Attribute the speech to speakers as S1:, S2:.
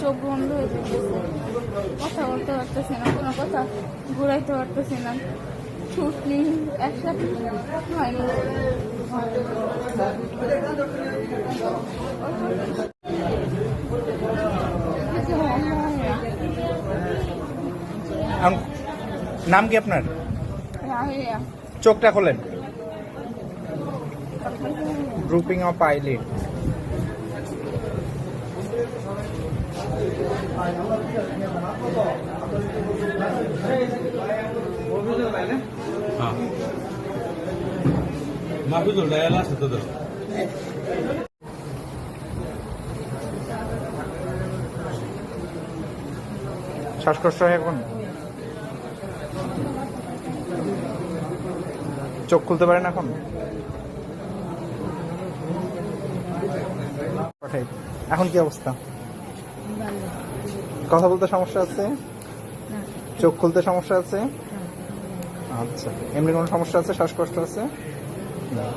S1: চোখ বন্ধ হয়ে যেতেছে কথা বলতে পারতেছি না কোনো কথা ঘুরাইতে পারতেছি না। একসাথে
S2: নাম কি আপনার? চোখটা খোলেন। গ্রুপিং অফ আইলিড
S3: মাহফিজুল ডায়াল আছে তো
S2: শ্বাসকষ্ট হয় এখন? চোখ খুলতে পারেন এখন? এখন কি অবস্থা? কথা বলতে সমস্যা আছে? চোখ খুলতে সমস্যা আছে? আচ্ছা। এমনি কোনো সমস্যা আছে? শ্বাসকষ্ট আছে? না।